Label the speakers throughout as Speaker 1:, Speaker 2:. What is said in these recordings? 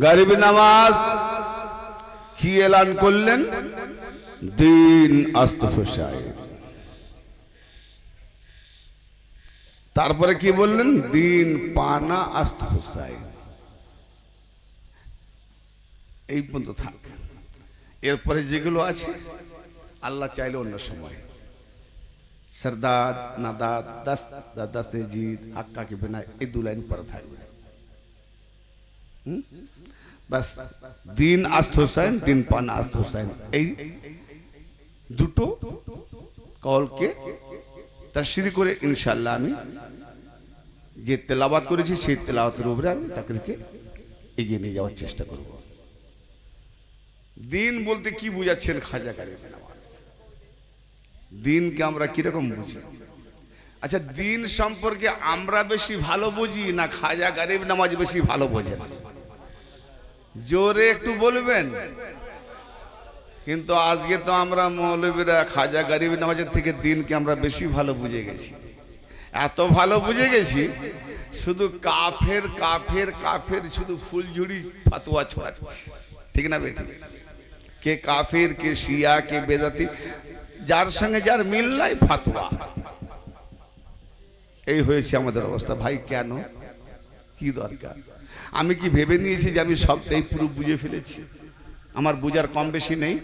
Speaker 1: গরিব নামাজ কি এলান করলেন? দিন আস্ত তারপরে কি বললেন? দিন পানা আস্ত এই পর্যন্ত থাক। এরপরে যেগুলো আছে, আল্লাহ চাইলে অন্য সময়। সরদাদ, নাদাদ, দাস, দাদাস হাক্কা কি বেনা এই দু লাইন পরে থাকবে। বাস, দিন আস্ত হোসেন, দিন পান আস্ত হোসেন। এই দুটো কলকে তাশরি করে ইনশাল্লাহ আমি যে তেলাওয়াত করেছি, সেই তেলাওয়াতের উপরে আমি তাদেরকে এগিয়ে নিয়ে যাওয়ার চেষ্টা করব। দিন বলতে কি বুঝাচ্ছেন খাজা কারিম নামাজ? দিনকে আমরা কীরকম বুঝি? আচ্ছা দিন সম্পর্কে আমরা বেশি ভালো বুঝি না খাজা গারিব নামাজ বেশি ভালো বোঝেন? জোরে একটু বলবেন? কিন্তু আজকে তো আমরা মৌলবীরা খাজা গরিব নামাজের থেকে দিনকে আমরা বেশি ভালো বুঝে গেছি। এত ভালো বুঝে গেছি, শুধু কাফের কাফের কাফের, শুধু ফুলঝুড়ি ফাতোয়া ছড়াচ্ছে। ঠিক না বেটি? কে কাফের, কে শিয়া, কে বেদাতি, যার সঙ্গে যার মিল নাই, ফাতোয়া। এই হয়েছে আমাদের অবস্থা। ভাই, কেন? কি দরকার? আমি কি ভেবে নিয়েছি যে আমি সবটাই পুরো বুঝে ফেলেছি? আমার বুঝার কম বেশি নেই।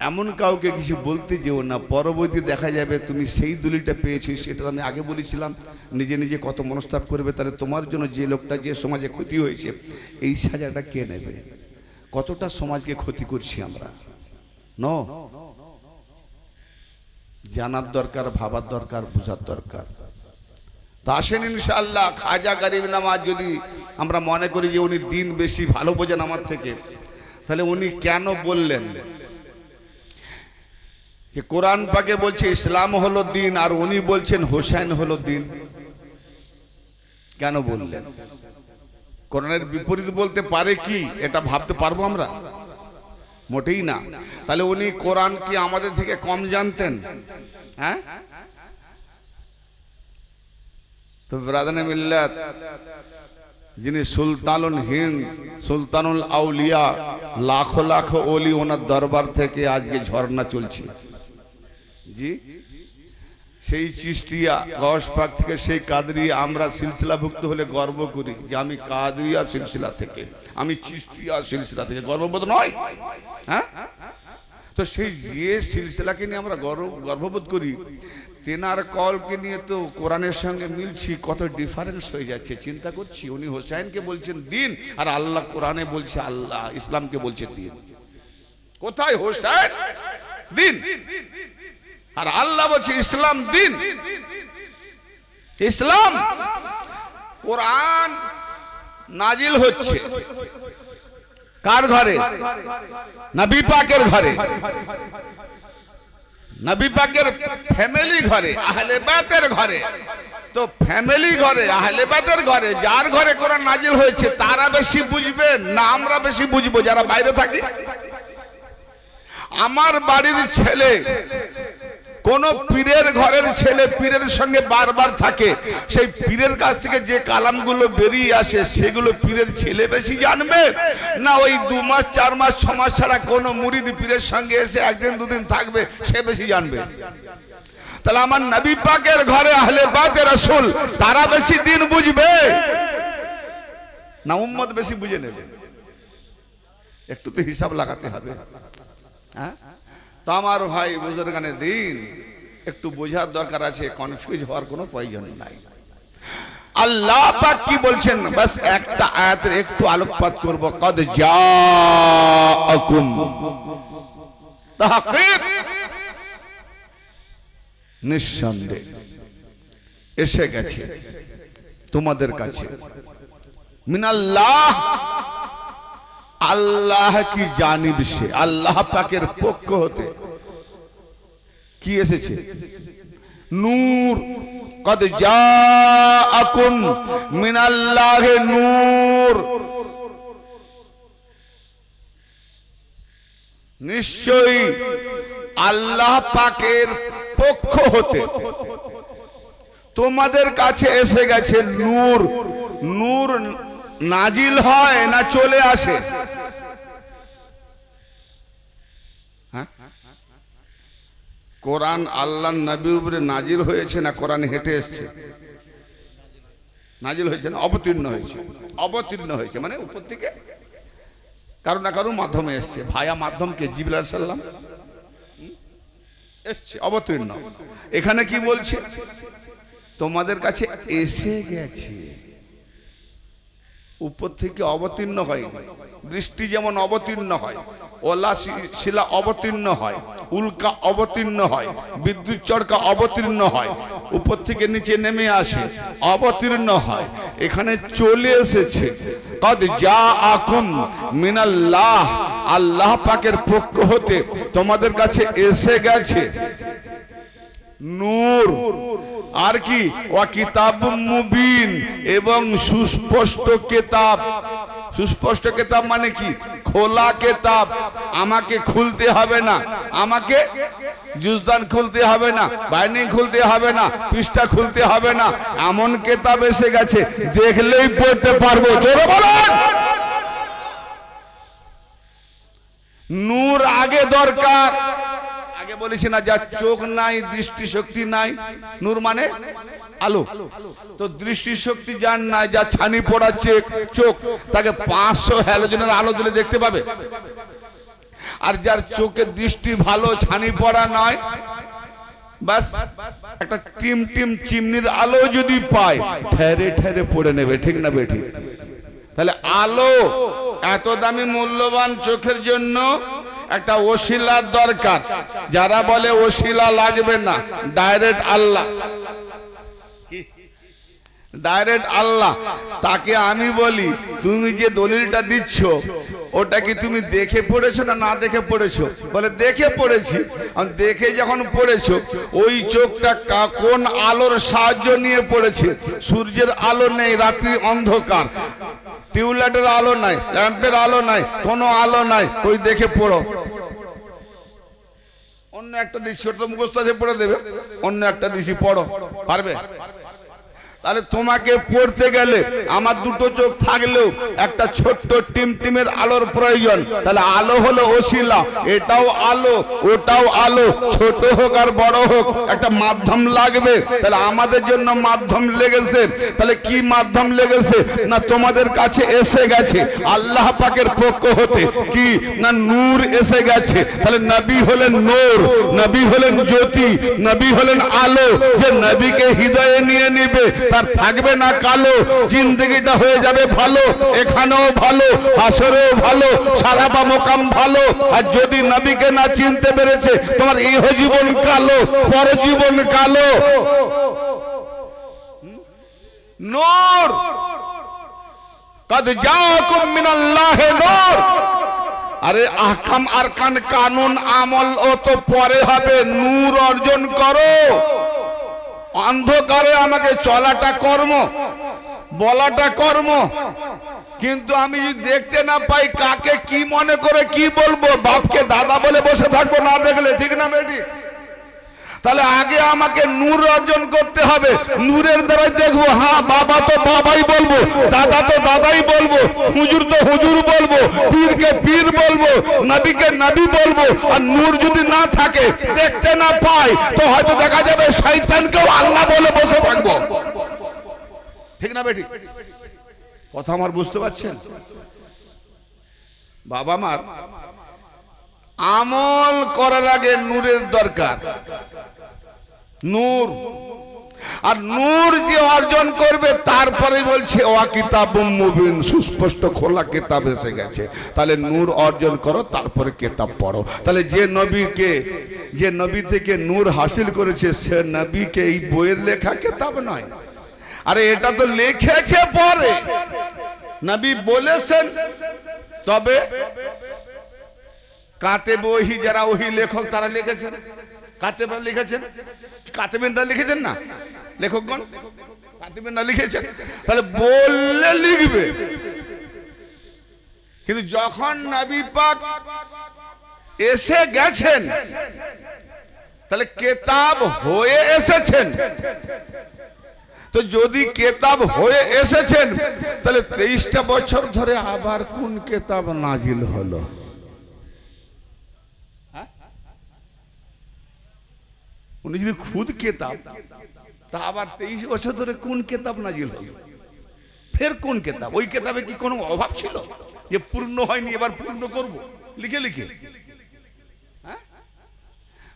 Speaker 1: এমন কাউকে কিছু বলতে যেও না। পরবর্তী দেখা যাবে তুমি সেই দলিলটা পেয়েছ, সেটা আমি আগে বলেছিলাম। নিজে নিজে কত মনস্তাপ করবে, তাহলে তোমার জন্য যে লোকটা যে সমাজে ক্ষতি হয়েছে, এই সাজাটা কে নেবে? কতটা সমাজকে ক্ষতি করছি আমরা? ন? জানার দরকার, ভাবার দরকার, বোঝার দরকার। তো আসেন ইনশাআল্লাহ, খাজা গরিব নামাজ যদি আমরা মনে করি যে উনি দিন বেশি ভালো বোঝেন আমার থেকে, তাহলে উনি কেন বললেন? যে কোরআন পাকে বলছে ইসলাম হলো দিন আর উনি বলছেন হোসেন হলো দিন। কেন বললেন? কোরআনের বিপরীত বলতে পারে কি? এটা ভাবতে পারব আমরা? মোটেই না। তাহলে উনি কোরআন কি আমাদের থেকে কম জানতেন? হ্যাঁ? তো ব্রাদানে মিল্লাত যিনি সুলতানুল হিন্দ, সুলতানুল আউলিয়া, লাখো লাখো ওলি ওনার দরবার থেকে আজকে ঝর্ণা চলছে। জি, সেই চিস্তিয়া গসপাক থেকে সেই কাদরিয়া আমরা সিলসিলাভুক্ত হলে গর্ব করি যে আমি কাদরিয়া সিলসিলা থেকে, আমি চিস্তিয়া সিলসিলা থেকে গর্ববোধ নয়। হ্যাঁ? তো সেই যে সিলসিলাকে নিয়ে আমরা গর্ব, গর্ববোধ করি তেনার কলকে নিয়ে তো কোরআনের সঙ্গে মিলছি, কত ডিফারেন্স হয়ে যাচ্ছে। চিন্তা করছি, উনি হোসাইনকে বলছেন দিন, আর আল্লাহ কোরআনে বলছে আল্লাহ, ইসলামকে বলছে দিন। কোথায় হোসাইন? দিন। আর আল্লাহ বলছে ইসলাম দিন। ইসলাম। কোরআন নাজিল হচ্ছে। কার ঘরে? নবী পাকের ঘরে। নবী পাকের ফ্যামিলি ঘরে আহলেবাতের ঘরে। তো ফ্যামিলি ঘরে আহলেবাতের ঘরে, যার ঘরে কোরআন নাজিল হয়েছে, তারা বেশি বুঝবে না আমরা বেশি বুঝব, যারা বাইরে থাকি। আমার বাড়ির ছেলে কোন পীরের ঘরের ছেলে পীরের সঙ্গে বারবার থাকে। সেই পীরের কাছ থেকে যে কালামগুলো বেরিয়ে আসে, সেগুলো পীরের ছেলে বেশি জানবে। না, ওই দু মাস, চার মাস, ছ মাস ছাড়া কোনো মুরিদ পীরের সঙ্গে এসে একদিন, দুদিন থাকবে, সে বেশি জানবে। তাহলে আমার নবী পাকের ঘরে আহলে বাতে রাসূল, তারা বেশি দিন বুঝবে। না, উম্মত বেশি বুঝে নেবে। একটু তো হিসাব লাগাতে হবে। হ্যাঁ? তো আমার ভাই বুজুর্গানে দিন, একটু বোঝার দরকার আছে কনফিউজ হওয়ার কোনো প্রয়োজন নাই। আল্লাহ পাক কি বলছেন? বাস একটা আয়াতের একটু আলোকপাত করব। কদ জাআকুম। তাহকিক। নিঃসন্দেহ। এসে গেছে তোমাদের কাছে। মিনাল্লাহ। আল্লাহ কি জানিব সে? আল্লাহ পাকের পক্ষ হতে। কি এসেছে? নূর। কদ জাআকুম মিনাল্লাহে নূর। নিশ্চয়ই আল্লাহ পাকের পক্ষ হতে। তোমাদের কাছে এসে গেছে নূর। নূর নাজিল হয় না চলে আসে? হ্যাঁ? কোরআন আল্লাহ নবীর উপরে নাজিল হয়েছে না কোরআন হেঁটে এসছে? নাজিল হয়েছে না অবতীর্ণ হয়েছে? অবতীর্ণ হয়েছে মানে উপর থেকে কারও না কারোর মাধ্যমে এসছে। ভায়া মাধ্যমকে জিবলার সাল্লাম এসছে, অবতীর্ণ। এখানে কি বলছে? তোমাদের কাছে এসে গেছে। উপর থেকে অবতীর্ণ হয়। বৃষ্টি যেমন অবতীর্ণ হয়, ওলা শিলা অবতীর্ণ হয়, উল্কা অবতীর্ণ হয়, বিদ্যুৎ চড়কা অবতীর্ণ হয়, উপর থেকে নিচে নেমে আসে, অবতীর্ণ হয়। এখানে চলে এসেছে, কদ যা আকুম মিনাল্লাহ আল্লাহ পাকের পক্ষ হতে তোমাদের কাছে এসে গেছে। নূর। আর কি? ওয়া কিতাব মুবিন এবং সুস্পষ্ট কেতাব। সুস্পষ্ট কেতাব মানে কি? খোলা কেতাব। আমাকে খুলতে হবে না। আমাকে জুজদান খুলতে হবে না। বাইনিং খুলতে হবে না। পৃষ্ঠা খুলতে হবে না। এমন কেতাব এসে গেছে, দেখলেই পড়তে পারব। জোরে বলেন! নূর আগে দরকার। আগে বলেছি না যার চোখ নাই দৃষ্টি শক্তি নাই, নূর মানে আলো। তো দৃষ্টি শক্তি যার নাই, যা ছানি পড়াচ্ছে চোখ, তাকে পাঁচশো হ্যালোজেনের আলো দিলে দেখতে পাবে। আর যার চোখের দৃষ্টি ভালো, ছানি পড়া নয় বাস একটা টিম টিম চিমনির আলো যদি পায়, ঠেরে ঠেরে পড়ে নেবে, ঠিক না বেঠি তাহলে আলো এত দামি, মূল্যবান চোখের জন্য একটা ওসিলার দরকার। যারা বলে ওসিলা লাগবে না ডাইরেক্ট আল্লাহ। ডাইরেক্ট আল্লাহ। তাকে আমি বলি, তুমি যে দলিলটা দিচ্ছ, ওটা কি তুমি দেখে পড়েছো না না দেখে পড়েছো? বলে, দেখে পড়েছি। দেখে যখন পড়েছো, ওই চোখটা কোন আলোর সাহায্য নিয়ে পড়েছে? সূর্যের আলো নেই রাত্রি অন্ধকার। টিউবলাইটের আলো নাই, ল্যাম্পের আলো নাই, কোনো আলো নাই। ওই দেখে পড়ো। অন্য একটা দৃশ্য তো মুখস্থ আছে পড়ে দেবে। অন্য একটা দৃশ্য পড়ো। পারবে? তাহলে তোমাকে পড়তে গেলে আমার দুটো চোখ থাকলেও একটা ছোট্ট টিম টিমের আলোর প্রয়োজন। তাহলে আলো হলো ওসিলা এটাও আলো, ওটাও আলো, ছোট হোক আর বড় হোক, একটা মাধ্যম লাগবে। তাহলে আমাদের জন্য মাধ্যম লেগেছে। তাহলে কি মাধ্যম লেগেছে? না তোমাদের কাছে এসে গেছে, আল্লাহ পাকের পক্ষ হতে কি? না নূর এসে গেছে। তাহলে নবী হলেন নূর, নবী হলেন জ্যোতি, নবী হলেন আলো। যে নবীকে হৃদয়ে নিয়ে নিবে তার থাকবে না কালো, জিন্দগিটা হয়ে যাবে ভালো, এখানেও ভালো, হাসরেও ভালো, সারা বা মোকাম ভালো। আর যদি নবীকে না চিনতে পেরেছে, তোমার ইহ জীবন কালো পরজীবন কালো। নূর। কদ জাকুম মিনাল্লাহি নূর। আরে আহকাম আরকান কানুন আমল ও তো পরে হবে, নূর অর্জন করো। অন্ধকারে আমাকে চলাটা কর্ম, বলাটা কর্ম। কিন্তু আমি যদি দেখতে না পাই, কাকে কি মনে করে কি বলব? বাপকে দাদা বলে বসে থাকব না দেখলে, ঠিক না বেটি? তাহলে আগে আমাকে নূর অর্জন করতে হবে। নূরের দ্বারাই দেখব হ্যাঁ বাবা তো বাবাই বলব, দাদা তো দাদাই বলব, হুজুর তো হুজুর বলব, পীরকে পীর বলব, নবীকে নবী বলব, আর নূর যদি না থাকে, দেখতে না পাই তো হয়তো দেখা যাবে শয়তানকেও আল্লাহ বলে বসে থাকব। ঠিক না বেটি? কথা আমার বুঝতে পারছেন? বাবা মার আমল করার আগে নূরের দরকার। নূর। আর নূর যে অর্জন করবে, তারপরে বলছে ওয়া কিতাব মুবিন সুস্পষ্ট খোলা কিতাব এসে গেছে। তাহলে নূর অর্জন করো, তারপরে কিতাব পড়ো। তাহলে যে নবীকে, যে নবী থেকে নূর হাসিল করেছে, সে নবীকে এই বইয়ের লেখা কিতাব নয়। আরে, এটা তো লিখেছে পরে। নবী বলেছেন, তবে কাতেব ওহি, যারা ওহি লেখক, তারা লিখেছেন। কাতেবরা লিখেছেন? কাতেবেনরা লিখেছেন না? লেখকগণ? কাতেবেনরা লিখেছেন? তাহলে বললে লিখবে। কিন্তু যখন নবী পাক এসে গেছেন, তাহলে কেতাব হয়ে এসেছেন। তো যদি কেতাব হয়ে এসেছেন, তাহলে তেইশটা বছর ধরে আবার কোন কেতাব নাজিল হলো? উনি যদি খুদ কেতাব, তা আবার তেইশ বছর ধরে কোন কেতাব নাজিল হলো? ফের কোন কেতাব? ওই কেতাবে কি কোনো অভাব ছিল যে পূর্ণ হয়নি, এবার পূর্ণ করব? লিখে লিখে। হ্যাঁ?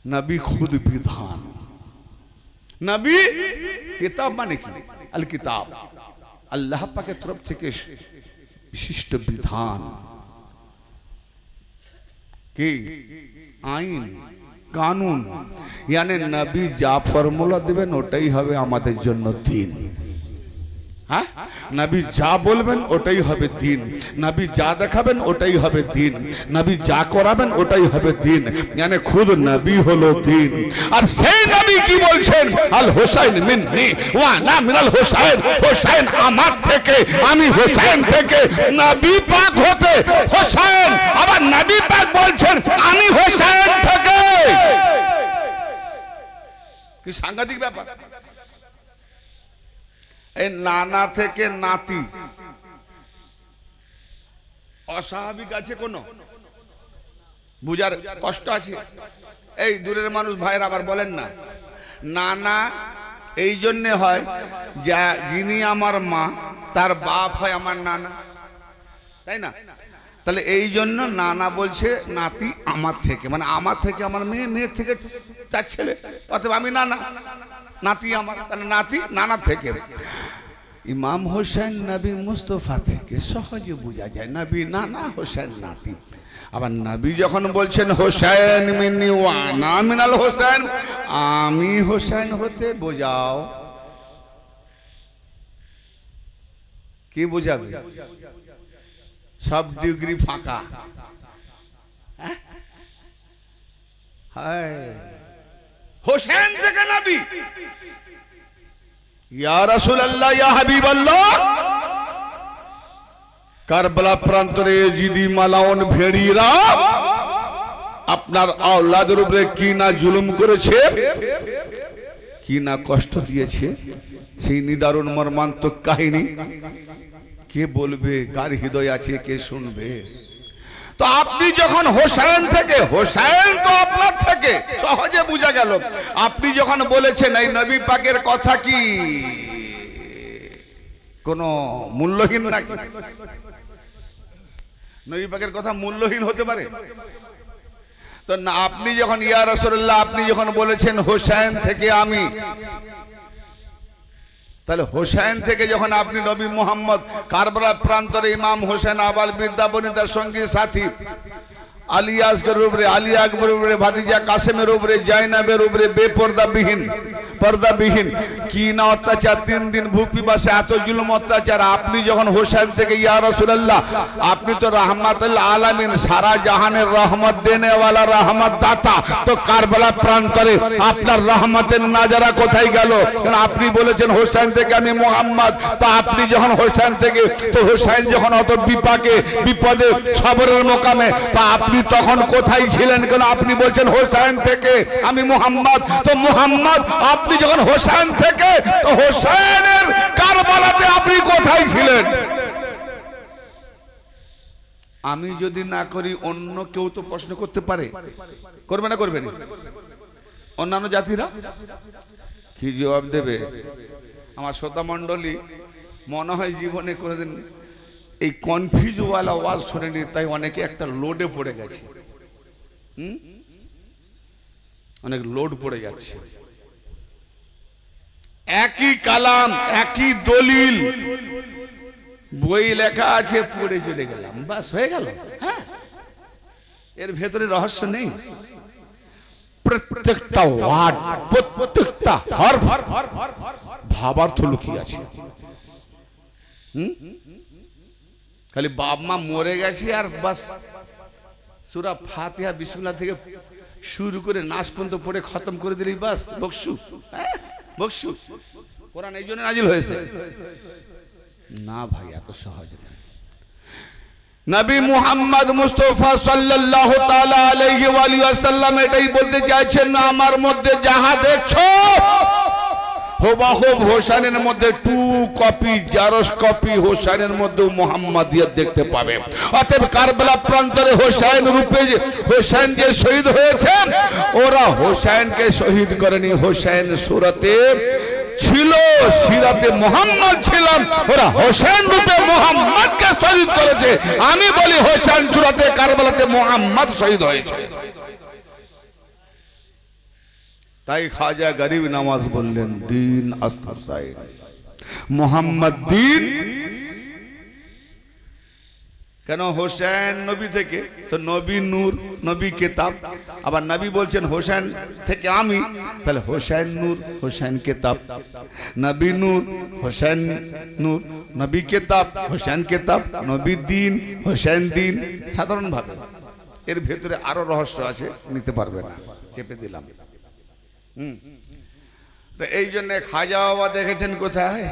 Speaker 1: নবী খুদ বিধান। নবী কিতাব মানে কি? আল কিতাব। আল্লাহ পাকের তরফ থেকে বিশিষ্ট বিধান। কি? আইন। কানুন। ইয়ানি নবী যা ফর্মুলা দেবেন, ওটাই হবে আমাদের জন্য দিন। হ্যাঁ? নবী যা বলবেন, ওটাই হবে দিন। নবী যা দেখাবেন, ওটাই হবে দিন। নবী যা করাবেন, ওটাই হবে দিন। মানে খুদ নবী হলো দিন। আর সেই নবী কি বলছেন? আল হোসাইন মিন্নি, ওয়া না মিনাল হোসাইন। হোসাইন আমার থেকে, আমি হোসাইন থেকে। নবী পাক হতে হোসাইন। আবার নবী পাক বলছেন, আমি হোসাইন থেকে। কি সাংঘাতিক ব্যাপার? এই নানা থেকে নাতি। অস্বাভাবিক আছে কোনো? বুঝার কষ্ট আছে? এই দূরের মানুষ ভাইয়ের আবার বলেন না। নানা এই জন্যে হয় যা যিনি আমার মা তার বাপ হয় আমার নানা। তাই না? তাহলে এই জন্য নানা বলছে, নাতি আমার থেকে। মানে আমার থেকে আমার মেয়ে, মেয়ের থেকে তার ছেলে। অথবা আমি নানা, নাতি আমার। তাহলে নাতি নানা থেকে। ইমাম হোসেন নবী মুস্তফা থেকে সহজে বোঝা যায়, নবী নানা, হোসেন নাতি। আবার নবী যখন বলছেন, হোসেন মিনি ওয়ানা মিনাল হোসেন, আমি হোসেন হতে বোঝাও। কি বোঝাবে? সব ডিগ্রি ফাঁকা? হোসেন থেকে নবী। ইয়া কারবালা প্রান্তরে জিদি মালাউন ভেড়িরা আপনার আওলাদের উপরে কি না জুলুম করেছে, কি না কষ্ট দিয়েছে, সেই নিদারুণ মর্মান্তক কাহিনী কে বলবে? কার হৃদয় আছে? কে শুনবে? তো আপনি যখন হোসেন থেকে হোসেন তো আপনার থেকে, সহজে বোঝা গেল। আপনি যখন বলেছেন, এই নবী পাকের কথা কি? কোন মূল্যহীন নাকি? নবী পাকের কথা মূল্যহীন হতে পারে? তো না, আপনি যখন, ইয়া রাসূলুল্লাহ, আপনি যখন বলেছেন হোসেন থেকে আমি তাহলে হোসেন থেকে যখন আপনি নবী মোহাম্মদ কারবালা প্রান্তরে ইমাম হোসেন আবাল বিদ্যাবনী তার সঙ্গী সাথী, আলী আসগরের উপরে, আলী আকবরের উপরে ভাদিজা কাসেমের উপরে, জাইনাবের উপরে, বেপর্দাবিহীন পর্দাবিহীন। কি না অত্যাচার? তিন দিন ভূপ পিপাসে এত জুলুম, অত্যাচার। আপনি যখন হোসেন থেকে, ইয়া রাসূলুল্লাহ, আপনি তো রাহমাতুল আলামিন, সারা জাহানের রহমত, দেনেওয়ালা রহমত দাতা তো কারবালা প্রান্তরে আপনার রহমতের নাজারা কোথায় গেল? আপনি বলেছেন হোসেন থেকে আমি মোহাম্মদ। তো আপনি যখন হোসেন থেকে, তো হোসেন যখন অত বিপাকে, বিপদে, সবরের মোকামে, তা আপনি তখন কোথায় ছিলেন? কেন আপনি বলছেন হোসেন থেকে আমি মোহাম্মদ? তো মোহাম্মদ, আপনি যখন হোসেন থেকে, তো হোসেনের কারবালাতে আপনি কোথায় ছিলেন? আমি যদি না করি, অন্য কেউ তো প্রশ্ন করতে পারে। করবে না করবে না? অন্যান্য জাতিরা? কি জবাব দেবে? আমার শ্রোতা মণ্ডলী, মনে হয় জীবনে কোনোদিন এই কনফিউজওয়ালা ওয়াজ শোনেনি, তাই অনেকে একটা লোডে পড়ে গেছে। হুম? অনেক লোড পড়ে যাচ্ছে। একই কালাম একই দলিল। বই লেখা আছে পড়ে চলে গেলাম। বাস হয়ে গেল। হ্যাঁ। এর ভেতরে রহস্য নেই। প্রত্যেকটা ওয়ার্ড প্রত্যেকটা হরফ ভাবার্থ লুকিয়ে আছে। খালি বাপ মা মরে গেছে আর বাস। সুরা ফাতিহা বিসমুল্লাহ থেকে শুরু করে নাচ পর্যন্ত পড়ে খতম করে দিলি বাস বকসু। হ্যাঁ, বকসু কোরআন এই জন্য নাজিল হয়েছে। না ভাই, এত সহজ নয়। নবী মুহাম্মদ মুস্তফা সাল্লাল্লাহু তাআলা আলাইহি ওয়া আলিহি এটাই বলতে চাইছেন, না, আমার মধ্যে যাহা দেখছ হোবাহব হোসেনের মধ্যে টু কপি জারস কপি হোসেনের মধ্যে মোহাম্মদিয়ত দেখতে পাবে। অতএব কারবালা প্রান্তরে হোসেন রূপে যে হোসেন যে শহীদ হয়েছেন ওরা হোসেনকে শহীদ করেনি। হোসেন সুরতে ছিল, সিরাতে মোহাম্মদ ছিলাম। ওরা হোসেন রূপে মোহাম্মদকে শহীদ করেছে। আমি বলি হোসেন সুরাতে কারবালাতে মোহাম্মদ শহীদ হয়েছে। তাই খাজা গরিব নামাজ বললেন, দিন মোহাম্মদ দিন। কেন হোসেন নবী থেকে? তো নবী নূর, নবী কেতাব। আবার নবী বলছেন, হোসেন থেকে আমি। তাহলে হোসেন নূর, হোসেন কেতাব। নবী নূর, হোসেন নূর, নবী কেতাব, হোসেন কেতাব, নবী দিন, হোসেন দিন। সাধারণভাবে এর ভেতরে আরও রহস্য আছে, নিতে পারবে না। চেপে দিলাম। তো এই জন্য খাজা বাবা দেখেছেন কোথায়?